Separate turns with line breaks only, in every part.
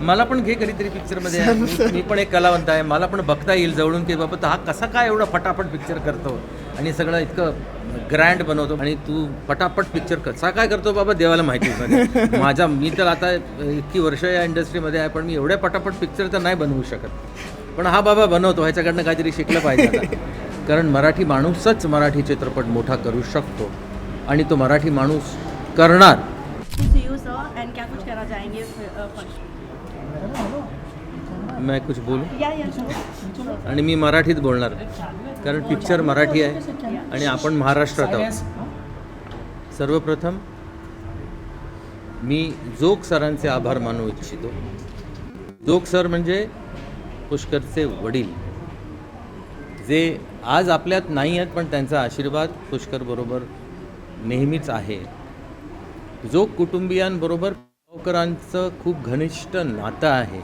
मला पण घे कधीतरी पिक्चरमध्ये मी- मी पण एक कलावंत आहे मला पण बघता येईल जवळून की बाबा तो हा कसा काय एवढा फटाफट पिक्चर करतो? आणि सगळं इतकं ग्रँड बनवतो. आणि तू पटापट पिक्चर कसा काय करतो बाबा देवाला माहिती. माझ्या मी तर आता इतकी वर्ष या इंडस्ट्रीमध्ये आहे पण मी एवढ्या पटापट पिक्चर तर नाही बनवू शकत. पण हा बाबा बनवतो. ह्याच्याकडनं काहीतरी शिकलं पाहिजे आता. कारण मराठी माणूसच मराठी चित्रपट मोठा करू शकतो. आणि तो मराठी माणूस करणार.
क्या कुछ कहना चाहेंगे?
मैं कुछ बोलू. आणि मी मराठीत बोलणार. कारण पिक्चर मराठी आहे आणि आपण महाराष्ट्रात आहोत. सर्वप्रथम मी जोग सरांचे आभार मानू इच्छितो. जोग सर म्हणजे पुष्करचे वडील. जे आज आपल्यात नाही आहेत पण त्यांचा आशीर्वाद पुष्कर बरोबर नेहमीच आहे. जोग कुटुंबियांबरोबर गावकरांचं खूप घनिष्ठ नातं आहे.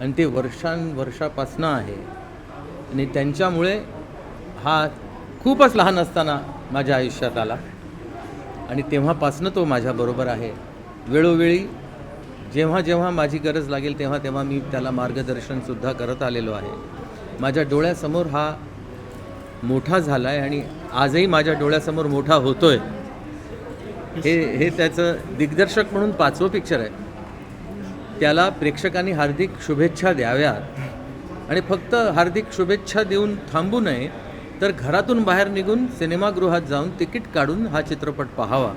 आणि ते वर्षांवर्षापासनं आहे. आणि त्यांच्यामुळे हा खूपच लहान असताना माझ्या आयुष्यात आला. आणि तेव्हापासनं तो माझ्याबरोबर आहे. वेळोवेळी जेव्हा जेव्हा माझी गरज लागेल तेव्हा तेव्हा मी त्याला मार्गदर्शनसुद्धा करत आलेलो आहे. माझ्या डोळ्यासमोर हा मोठा झाला आहे आणि आजही माझ्या डोळ्यासमोर मोठा होतो आहे हे हे त्याचं दिग्दर्शक म्हणून पाचवं पिक्चर आहे. त्याला प्रेक्षकांनी हार्दिक शुभेच्छा द्याव्या. आणि फक्त हार्दिक शुभेच्छा देऊन थांबू नये तर घरातून बाहेर निघून सिनेमागृहात जाऊन तिकीट काढून हा चित्रपट पाहावा.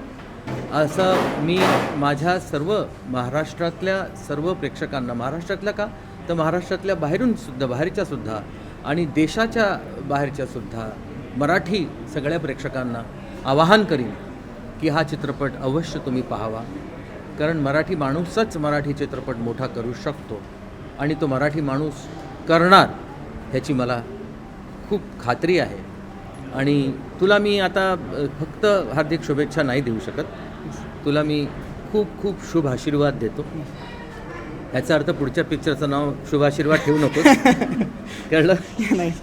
असं मी माझ्या सर्व महाराष्ट्रातल्या सर्व प्रेक्षकांना महाराष्ट्रातल्या का? तर महाराष्ट्रातल्या बाहेरून सुद्धा बाहेरच्या सुद्धा आणि देशाच्या बाहेरच्या सुद्धा मराठी सगळ्या प्रेक्षकांना आवाहन करीन. की हा चित्रपट अवश्य तुम्ही पाहावा. कारण मराठी माणूसच मराठी चित्रपट मोठा करू शकतो आणि तो मराठी माणूस करणार ह्याची मला खूप खात्री आहे. आणि तुला मी आता फक्त हार्दिक शुभेच्छा नाही देऊ शकत. तुला मी खूप खूप शुभ आशीर्वाद देतो. याचा अर्थ पुढच्या पिक्चरचं नाव शुभ आशीर्वाद ठेवू नको कळलं?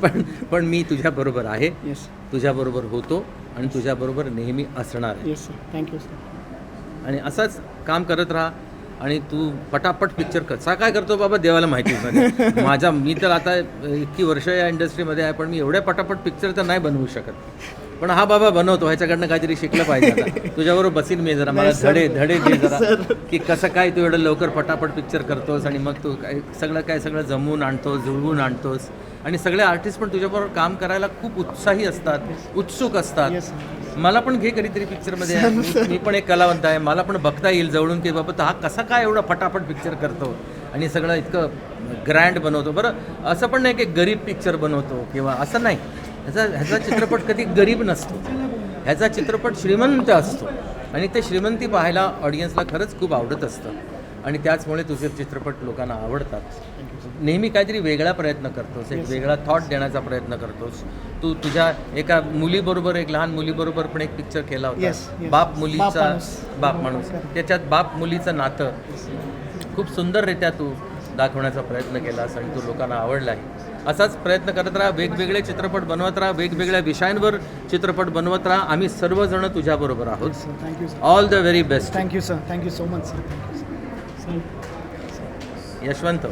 पण पण मी तुझ्याबरोबर आहे.
येस
तुझ्याबरोबर होतो आणि तुझ्याबरोबर नेहमी असणार आहे.
येस सर थँक्यू सर
आणि असंच काम करत राहा आणि तू पटापट पिक्चर कसा काय करतो बाबा? देवाला माहिती. माझ्या मी तर आता इतकी वर्ष या इंडस्ट्रीमध्ये आहे पण मी एवढ्या पटापट पिक्चर तर नाही बनवू शकत. पण हा बाबा बनवतो. ह्याच्याकडनं काहीतरी शिकलं पाहिजे आता. तुझ्याबरोबर बसीन मी जरा. मला धडे धडे दे जरा. की कसं काय तू एवढं लवकर पटापट पिक्चर करतोस आणि मग तू काय सगळं काय सगळं जमवून आणतोस जुळवून आणतोस. आणि सगळे आर्टिस्ट पण तुझ्याबरोबर काम करायला खूप उत्साही असतात उत्सुक असतात. मला पण घे कधीतरी पिक्चरमध्ये मी- मी पण एक कलावंत आहे. मला पण बघता येईल जवळून की बाबा तो हा कसा काय एवढा फटाफट पिक्चर करतो? आणि सगळं इतकं ग्रँड बनवतो. बरं असं पण नाही की गरीब पिक्चर बनवतो किंवा असं नाही. ह्याचा ह्याचा चित्रपट कधी गरीब नसतो. ह्याचा चित्रपट श्रीमंत असतो. आणि ते श्रीमंती पाहायला ऑडियन्सला खरंच खूप आवडत असतं. आणि त्याचमुळे तुझे चित्रपट लोकांना आवडतात. नेहमी काहीतरी वेगळा प्रयत्न करतोस एक वेगळा थॉट देण्याचा प्रयत्न करतोस. तू तुझ्या एका मुलीबरोबर एक लहान मुलीबरोबर पण एक पिक्चर केला होता. बाप
बाप
मुलीचा. बाप माणूस. त्याच्यात बाप मुलीचं नातं. खूप सुंदररित्या तू दाखवण्याचा प्रयत्न केलास आणि तो लोकांना आवडला आहे. असाच प्रयत्न करत राहा वेगवेगळे चित्रपट बनवत राहा वेगवेगळ्या विषयांवर चित्रपट बनवत राहा. आम्ही सर्वजण तुझ्याबरोबर आहोत.
All the very
best thank you sir
thank you so much sir thank you sir
Yashwant